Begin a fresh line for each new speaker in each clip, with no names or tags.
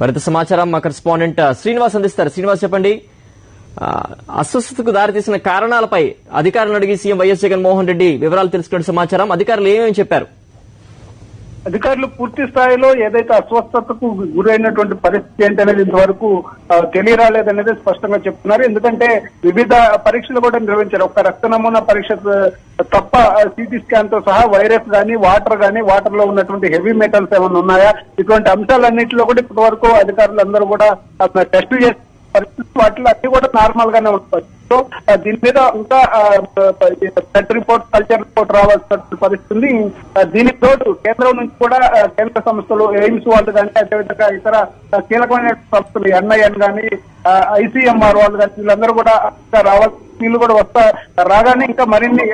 మరింత సమాచారం మా కరెస్పాండెంట్ శ్రీనివాస్ అందిస్తారు. శ్రీనివాస్ చెప్పండి. అస్వస్థతకు దారితీసిన కారణాలపై అధికారులను అడిగి సీఎం వైఎస్ జగన్మోహన్ రెడ్డి వివరాలు తెలుసుకున్న సమాచారం. అధికారులు ఏమేమి చెప్పారు?
అధికారులు పూర్తి స్థాయిలో ఏదైతే అస్వస్థతకు గురైనటువంటి పరిస్థితి ఏంటనేది ఇంతవరకు తెలియరాలేదనేది స్పష్టంగా చెప్తున్నారు. ఎందుకంటే వివిధ పరీక్షలు కూడా నిర్వహించారు. ఒక రక్త నమూనా పరీక్ష తప్ప సిటీ స్కాన్తో సహా వైరస్ కానీ వాటర్ కానీ వాటర్లో ఉన్నటువంటి హెవీ మెటల్స్ ఏమైనా ఉన్నాయా? ఇటువంటి అంశాలన్నింటిలో కూడా ఇప్పటి వరకు అధికారులు అందరూ కూడా టెస్ట్ చేసి పరిస్థితి వాటిలో అన్ని కూడా నార్మల్ గానే ఉంటుంది సో దీని మీద ఇంకా బ్లడ్ రిపోర్ట్ కల్చర్ రిపోర్ట్ రావాల్సిన పరిస్థితుంది దీనికి తోడు కేంద్రం నుంచి కూడా కేంద్ర సంస్థలు ఎయిమ్స్ వాళ్ళు కానీ అదేవిధంగా ఇతర కీలకమైన సంస్థలు ఎన్ఐఎన్ కానీ ఐసీఎంఆర్ వాళ్ళు కానీ వీళ్ళందరూ కూడా రావాల్సిన రావాలి కూడా వస్తా రాగానే ఇంకా మరిన్ని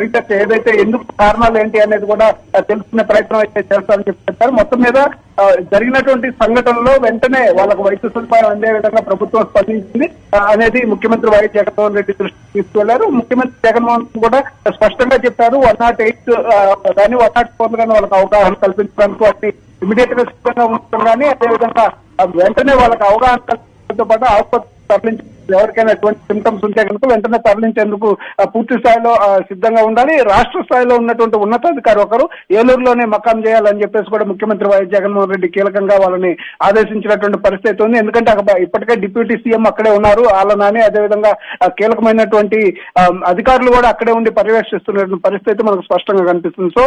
రీసెర్చ్ ఏదైతే ఎందుకు కారణాలు ఏంటి అనేది కూడా తెలుసుకునే ప్రయత్నం అయితే చేస్తారని చెప్పి చెప్పారు. మొత్తం మీద జరిగినటువంటి సంఘటనలో వెంటనే వాళ్ళకు వైద్య సదుపాయం అందే విధంగా ప్రభుత్వం స్పందించింది. అనేది ముఖ్యమంత్రి వైఎస్ జగన్మోహన్ రెడ్డి దృష్టికి తీసుకువెళ్ళారు ముఖ్యమంత్రి జగన్మోహన్ కూడా స్పష్టంగా చెప్పారు వన్ నాట్ ఎయిట్ కానీ వన్ నాట్ ఫోర్ కానీ వాళ్ళకి అవగాహన కల్పించడానికి వాటిని ఇమీడియట్గా సిద్ధంగా ఉంచడం కానీ అదేవిధంగా వెంటనే వాళ్ళకి అవగాహన కల్పించడంతో పాటు ఆసుపత్రి తరలించి ఎవరికైనా ఎటువంటి సిమ్టమ్స్ ఉంటే కనుక వెంటనే తరలించేందుకు పూర్తి స్థాయిలో సిద్ధంగా ఉండాలి. రాష్ట్ర స్థాయిలో ఉన్నటువంటి ఉన్నతాధికారి ఒకరు ఏలూరులోనే మకాం చేయాలని చెప్పేసి కూడా ముఖ్యమంత్రి వైఎస్ జగన్మోహన్ రెడ్డి కీలకంగా వాళ్ళని ఆదేశించినటువంటి పరిస్థితి ఉంది. ఎందుకంటే అక్కడ ఇప్పటికే డిప్యూటీ సీఎం అక్కడే ఉన్నారు. ఆలనాని అదేవిధంగా కీలకమైనటువంటి అధికారులు కూడా అక్కడే ఉండి పర్యవేక్షిస్తున్నటువంటి పరిస్థితి మనకు స్పష్టంగా కనిపిస్తుంది. సో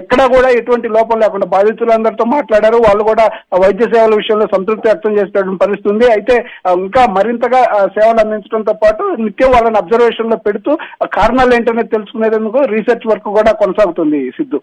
ఎక్కడా కూడా ఎటువంటి లోపం లేకుండా బాధితులందరితో మాట్లాడారు. వాళ్ళు కూడా వైద్య సేవల విషయంలో సంతృప్తి వ్యక్తం చేసేటువంటి పరిస్థితి ఉంది. అయితే ఇంకా మరింతగా సేవ సేవలు అందించడంతో పాటు నిత్యం వాళ్ళని అబ్జర్వేషన్లో పెడుతూ కారణాలు ఏంటనేది తెలుసుకునేందుకు రీసెర్చ్ వర్క్ కూడా కొనసాగుతుంది సిద్ధు.